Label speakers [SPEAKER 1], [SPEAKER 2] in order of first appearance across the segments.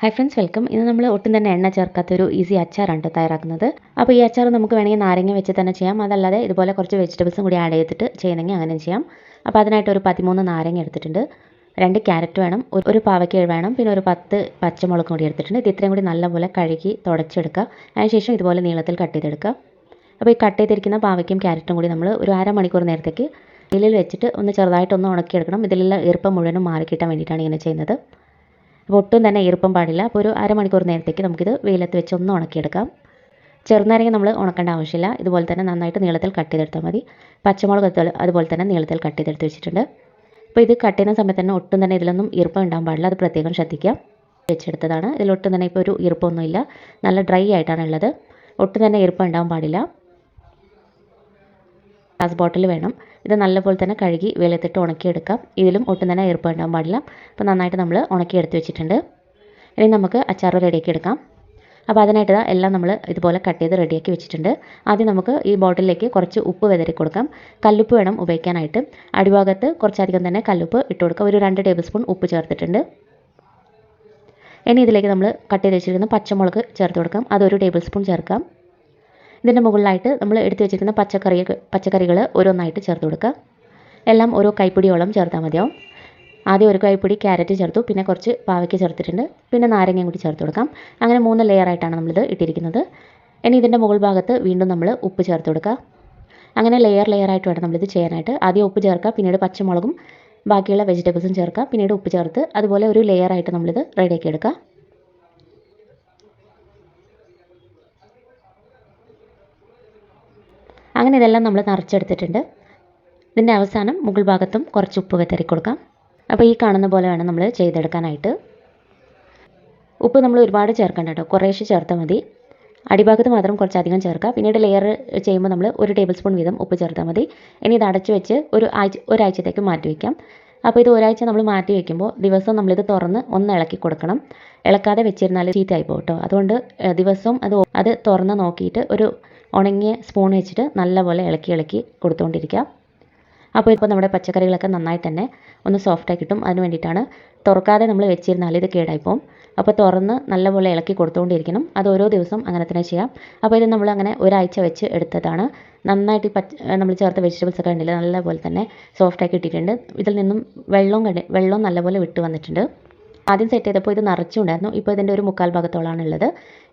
[SPEAKER 1] Hi friends welcome ഇന്ന് നമ്മൾ ഒട്ടും തന്നെ എണ്ണ ചേർക്കാത്തൊരു ഈസി അച്ചാറാണ് തയ്യാറാക്കുന്നത്. അപ്പോൾ ഈ അച്ചാർ നമുക്ക് വേണമെങ്കിൽ നാരങ്ങ വെച്ച് തന്നെ ചെയ്യാം. അതല്ലാതെ ഇതുപോലെ കുറച്ച് വെജിറ്റബിൾസും കൂടി ആഡ് ചെയ്തിട്ട് ചെയ്യണമെങ്കിൽ അങ്ങനെ ചെയ്യാം. അപ്പോൾ അതിനായിട്ട് ഒരു പതിമൂന്ന് നാരങ്ങ എടുത്തിട്ടുണ്ട്. രണ്ട് ക്യാരറ്റ് വേണം ഒരു- ഒരു പാവയ്ക്ക വേണം. പിന്നെ ഒരു പത്ത് പച്ചമുളകും കൂടി എടുത്തിട്ടുണ്ട്. ഇത് ഇത്രയും കൂടി നല്ലപോലെ കഴുകി തുടച്ചെടുക്കുക. അതിനുശേഷം ഇതുപോലെ നീളത്തിൽ കട്ട് ചെയ്തെടുക്കുക. അപ്പോൾ ഈ കട്ട് ചെയ്തിരിക്കുന്ന പാവയ്ക്കും ക്യാരറ്റും കൂടി നമ്മൾ ഒരു അരമണിക്കൂർ നേരത്തേക്ക് ഇതിൽ വെച്ചിട്ട് ഒന്ന് ചെറുതായിട്ടൊന്ന് ഉണക്കിയെടുക്കണം. ഇതിലുള്ള ഈർപ്പം മുഴുവനും മാറി കിട്ടാൻ വേണ്ടിയിട്ടാണ് ഇങ്ങനെ ചെയ്യുന്നത്. അപ്പോൾ ഒട്ടും തന്നെ ഈർപ്പം പാടില്ല. അപ്പോൾ ഒരു അരമണിക്കൂർ നേരത്തേക്ക് നമുക്കിത് വെയിലത്ത് വെച്ച് ഒന്ന് ഉണക്കിയെടുക്കാം. ചെറുനാരങ്ങ നമ്മൾ ഉണക്കേണ്ട ആവശ്യമില്ല. ഇതുപോലെ തന്നെ നന്നായിട്ട് നീളത്തിൽ കട്ട് ചെയ്തെടുത്താൽ മതി. പച്ചമുളക് അതുപോലെ തന്നെ നീളത്തിൽ കട്ട് ചെയ്തെടുത്ത് വെച്ചിട്ടുണ്ട്. അപ്പോൾ ഇത് കട്ട് ചെയ്യുന്ന സമയത്ത് തന്നെ ഒട്ടും തന്നെ ഇതിലൊന്നും ഈർപ്പം ഉണ്ടാകാൻ പാടില്ല. അത് പ്രത്യേകം ശ്രദ്ധിക്കുക. വെച്ചെടുത്തതാണ്. ഇതിലൊട്ടും തന്നെ ഇപ്പോൾ ഒരു ഈർപ്പമൊന്നുമില്ല നല്ല ഡ്രൈ ആയിട്ടാണ് ഉള്ളത്. ഒട്ടും തന്നെ ഈർപ്പം ഉണ്ടാകാൻ പാടില്ല. ഗ്ലാസ് ബോട്ടിൽ വേണം. ഇത് നല്ലപോലെ തന്നെ കഴുകി വെയിലത്തിട്ട് ഉണക്കിയെടുക്കാം. ഇതിലും ഒട്ടും തന്നെ ഈർപ്പം ഉണ്ടാകാൻ പാടില്ല. അപ്പോൾ നന്നായിട്ട് നമ്മൾ ഉണക്കിയെടുത്ത് വെച്ചിട്ടുണ്ട്. ഇനി നമുക്ക് അച്ചാർ റെഡിയാക്കി എടുക്കാം. അപ്പോൾ അതിനായിട്ട് എല്ലാം നമ്മൾ ഇതുപോലെ കട്ട് ചെയ്ത് റെഡിയാക്കി വെച്ചിട്ടുണ്ട്. ആദ്യം നമുക്ക് ഈ ബോട്ടിലേക്ക് കുറച്ച് ഉപ്പ് വിതറി കൊടുക്കാം. കല്ലുപ്പ് വേണം ഉപയോഗിക്കാനായിട്ട്. അടിഭാഗത്ത് കുറച്ചധികം തന്നെ കല്ലുപ്പ് ഇട്ട് കൊടുക്കാം. ഒരു രണ്ട് ടേബിൾ സ്പൂൺ ഉപ്പ് ചേർത്തിട്ടുണ്ട്. ഇനി ഇതിലേക്ക് നമ്മൾ കട്ട് ചെയ്ത് വെച്ചിരിക്കുന്ന പച്ചമുളക് ചേർത്ത് കൊടുക്കാം. അതൊരു ടേബിൾ സ്പൂൺ ചേർക്കാം. ഇതിന്റെ മുകളിലായിട്ട് നമ്മൾ എടുത്തു വെച്ചിരിക്കുന്ന പച്ചക്കറി പച്ചക്കറികൾ ഓരോന്നായിട്ട് ചേർത്ത് കൊടുക്കുക. എല്ലാം ഓരോ കൈപ്പിടിയോളം ചേർത്താൽ മതിയാവും. ആദ്യം ഒരു കൈപ്പിടി ക്യാരറ്റ് ചേർത്തു പിന്നെ കുറച്ച് പാവയ്ക്ക് ചേർത്തിട്ടുണ്ട് പിന്നെ നാരങ്ങയും കൂടി ചേർത്ത് കൊടുക്കാം. അങ്ങനെ മൂന്ന് ലെയറായിട്ടാണ് നമ്മളിത് ഇട്ടിരിക്കുന്നത്. ഇനി ഇതിന്റെ മുകൾ ഭാഗത്ത് വീണ്ടും നമ്മൾ ഉപ്പ് ചേർത്ത് കൊടുക്കുക. അങ്ങനെ ലെയർ ലെയർ ലെയറായിട്ട് വേണം നമ്മളിത് ചെയ്യാനായിട്ട്. ആദ്യം ഉപ്പ് ചേർക്കുക പിന്നീട് പച്ചമുളകും ബാക്കിയുള്ള വെജിറ്റബിൾസും ചേർക്കുക പിന്നീട് ഉപ്പ് ചേർത്ത് അതുപോലെ ഒരു ലെയറായിട്ട് നമ്മളിത് റെഡിയാക്കി എടുക്കുക. അങ്ങനെ ഇതെല്ലാം നമ്മൾ നിറച്ചെടുത്തിട്ടുണ്ട്. ഇതിന്റെ അവസാനം മുകൾ ഭാഗത്തും കുറച്ച് ഉപ്പ് വെത്തറി കൊടുക്കാം. അപ്പോൾ ഈ കാണുന്ന പോലെ വേണം നമ്മൾ ചെയ്തെടുക്കാനായിട്ട്. ഉപ്പ് നമ്മൾ ഒരുപാട് ചേർക്കേണ്ട കേട്ടോ. കുറേശ്ശെ ചേർത്താൽ മതി. അടിഭാഗത്ത് മാത്രം കുറച്ചധികം ചേർക്കുക. പിന്നീട് ലെയർ ചെയ്യുമ്പോൾ നമ്മൾ ഒരു ടേബിൾ സ്പൂൺ വീതം ഉപ്പ് ചേർത്താൽ മതി. ഇനി ഇത് അടച്ചു വെച്ച് ഒരു ആഴ്ച ഒരാഴ്ചത്തേക്ക് മാറ്റി വയ്ക്കാം അപ്പോൾ ഇത് ഒരാഴ്ച നമ്മൾ മാറ്റി വയ്ക്കുമ്പോൾ ദിവസവും നമ്മളിത് തുറന്ന് ഒന്ന് ഇളക്കി കൊടുക്കണം. ഇളക്കാതെ വെച്ചിരുന്നാൽ ചീത്തയായി പോകും കേട്ടോ. അതുകൊണ്ട് ദിവസവും അത് അത് തുറന്ന് നോക്കിയിട്ട് ഒരു ഉണങ്ങിയ സ്പൂൺ വെച്ചിട്ട് നല്ലപോലെ ഇളക്കി ഇളക്കി കൊടുത്തുകൊണ്ടിരിക്കുക അപ്പോൾ ഇപ്പോൾ നമ്മുടെ പച്ചക്കറികളൊക്കെ നന്നായി തന്നെ ഒന്ന് സോഫ്റ്റായി കിട്ടും. അതിന് വേണ്ടിയിട്ടാണ് തുറക്കാതെ നമ്മൾ വെച്ചിരുന്നാൽ ഇത് കേടായി പോകും. അപ്പോൾ തുറന്ന് നല്ലപോലെ ഇളക്കി കൊടുത്തുകൊണ്ടിരിക്കണം അത് ഓരോ ദിവസം അങ്ങനെ തന്നെ ചെയ്യാം. അപ്പോൾ ഇത് നമ്മൾ അങ്ങനെ ഒരാഴ്ച വെച്ച് എടുത്തതാണ്. നന്നായിട്ട് പച്ച നമ്മൾ ചേർത്ത വെജിറ്റബിൾസ് ഒക്കെ ഉണ്ടല്ലോ നല്ലപോലെ തന്നെ സോഫ്റ്റാക്കി ഇട്ടിട്ടുണ്ട് ഇതിൽ നിന്നും വെള്ളവും കണ്ട് വെള്ളവും നല്ലപോലെ വിട്ട് വന്നിട്ടുണ്ട്. ആദ്യം സെറ്റ് ചെയ്തപ്പോൾ ഇത് നിറച്ചുണ്ടായിരുന്നു. ഇപ്പോൾ ഇതിന്റെ ഒരു മുക്കാൽ ഭാഗത്തോളാണ് ഉള്ളത്.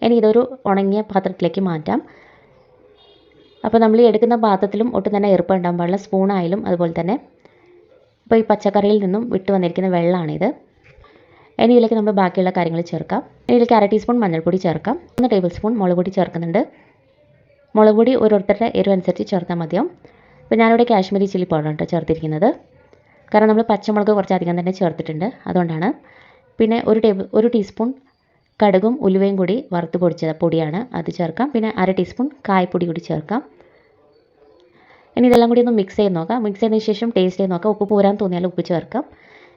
[SPEAKER 1] ഇനി ഇതൊരു ഉണങ്ങിയ പാത്രത്തിലേക്ക് മാറ്റാം. അപ്പോൾ നമ്മൾ ഈ എടുക്കുന്ന പാത്രത്തിലും ഒട്ടും തന്നെ ഈർപ്പം ഉണ്ടാകാൻ പാടില്ല. സ്പൂണായാലും അതുപോലെ തന്നെ. ഇപ്പോൾ ഈ പച്ചക്കറിയിൽ നിന്നും വിട്ട് വന്നിരിക്കുന്ന വെള്ളമാണിത് ഇനി ഇതിലേക്ക് നമ്മൾ ബാക്കിയുള്ള കാര്യങ്ങൾ ചേർക്കാം. ഇതിലേക്ക് അര ടീസ്പൂൺ മഞ്ഞൾപ്പൊടി ചേർക്കാം. ഒന്ന് ടേബിൾ സ്പൂൺ മുളക് പൊടി ചേർക്കുന്നുണ്ട്. മുളക് പൊടി ഓരോരുത്തരുടെ എരിവ് അനുസരിച്ച് ചേർത്താൽ മതിയാവും. ഇപ്പോൾ ഞാനിവിടെ കാശ്മീരി ചില്ലി പൗഡർ കേട്ടോ ചേർത്തിരിക്കുന്നത്. കാരണം നമ്മൾ പച്ചമുളക് കുറച്ചധികം തന്നെ ചേർത്തിട്ടുണ്ട്. അതുകൊണ്ടാണ്. പിന്നെ ഒരു ടേബിൾ ഒരു ടീസ്പൂൺ കടുകും ഉലുവയും കൂടി വറുത്ത് പൊടിച്ച പൊടിയാണ് അത് ചേർക്കാം. പിന്നെ അര ടീസ്പൂൺ കായപ്പൊടി കൂടി ചേർക്കാം. ഇനി ഇതെല്ലാം കൂടി ഒന്ന് മിക്സ് ചെയ്ത് നോക്കാം. മിക്സ് ചെയ്തതിന് ശേഷം ടേസ്റ്റ് ചെയ്ത് നോക്കാം. ഉപ്പ് പോരാൻ തോന്നിയാൽ ഉപ്പ് ചേർക്കാം.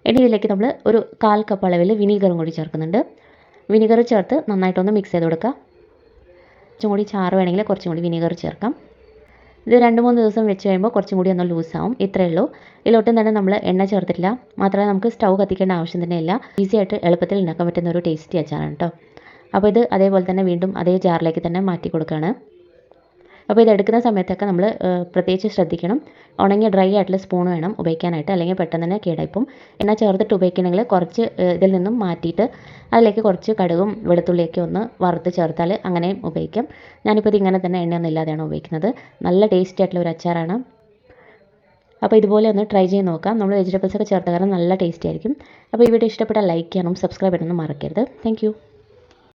[SPEAKER 1] ഇനി ഇതിലേക്ക് നമ്മൾ ഒരു കാൽ കപ്പ് അളവിൽ വിനീഗറും കൂടി ചേർക്കുന്നുണ്ട്. വിനീഗർ ചേർത്ത് നന്നായിട്ടൊന്ന് മിക്സ് ചെയ്ത് കൊടുക്കുക കുറച്ചും കൂടി ചാറ് വേണമെങ്കിൽ കുറച്ചും കൂടി വിനീഗർ ചേർക്കാം. ഇത് രണ്ട് മൂന്ന് ദിവസം വെച്ച് കഴിയുമ്പോൾ കുറച്ചും കൂടി ഒന്ന് ലൂസാവും. ഇത്രയേ ഉള്ളൂ. ഇതിലൊട്ടും തന്നെ നമ്മൾ എണ്ണ ചേർത്തിട്ടില്ല. മാത്രമല്ല നമുക്ക് സ്റ്റൗ കത്തിക്കേണ്ട ആവശ്യം തന്നെ ഇല്ല. ഈസി ആയിട്ട് എളുപ്പത്തിൽ ഉണ്ടാക്കാൻ പറ്റുന്ന ഒരു ടേസ്റ്റി അച്ചാറാണ് കേട്ടോ. അപ്പോൾ ഇത് അതേപോലെ തന്നെ വീണ്ടും അതേ ജാറിലേക്ക് തന്നെ മാറ്റി കൊടുക്കുകയാണ്. അപ്പോൾ ഇതെടുക്കുന്ന സമയത്തൊക്കെ നമ്മൾ പ്രത്യേകിച്ച് ശ്രദ്ധിക്കണം. ഉണങ്ങിയ ഡ്രൈ ആയിട്ടുള്ള സ്പൂൺ വേണം ഉപയോഗിക്കാനായിട്ട്. അല്ലെങ്കിൽ പെട്ടെന്ന് തന്നെ കേടായിപ്പോവും. എണ്ണ ചേർത്തിട്ട് ഉപയോഗിക്കണമെങ്കിൽ കുറച്ച് ഇതിൽ നിന്നും മാറ്റിയിട്ട് അതിലേക്ക് കുറച്ച് കടുകും വെളുത്തുള്ളിയൊക്കെ ഒന്ന് വറുത്ത് ചേർത്താൽ അങ്ങനെയും ഉപയോഗിക്കാം. ഞാനിപ്പോൾ ഇത് ഇങ്ങനെ തന്നെ എണ്ണയൊന്നും ഇല്ലാതെയാണ് ഉപയോഗിക്കുന്നത്. നല്ല ടേസ്റ്റി ആയിട്ടുള്ള ഒരു അച്ചാറാണ്. അപ്പോൾ ഇതുപോലെ ഒന്ന് ട്രൈ ചെയ്ത് നോക്കാം. നമ്മൾ വെജിറ്റബിൾസ് ഒക്കെ ചേർത്ത കാരണം നല്ല ടേസ്റ്റി ആയിരിക്കും. അപ്പോൾ ഈ വീഡിയോ ഇഷ്ടപ്പെട്ടാൽ ലൈക്ക് ചെയ്യണം സബ്സ്ക്രൈബ് ചെയ്യണമെന്ന് മറക്കരുത്. താങ്ക്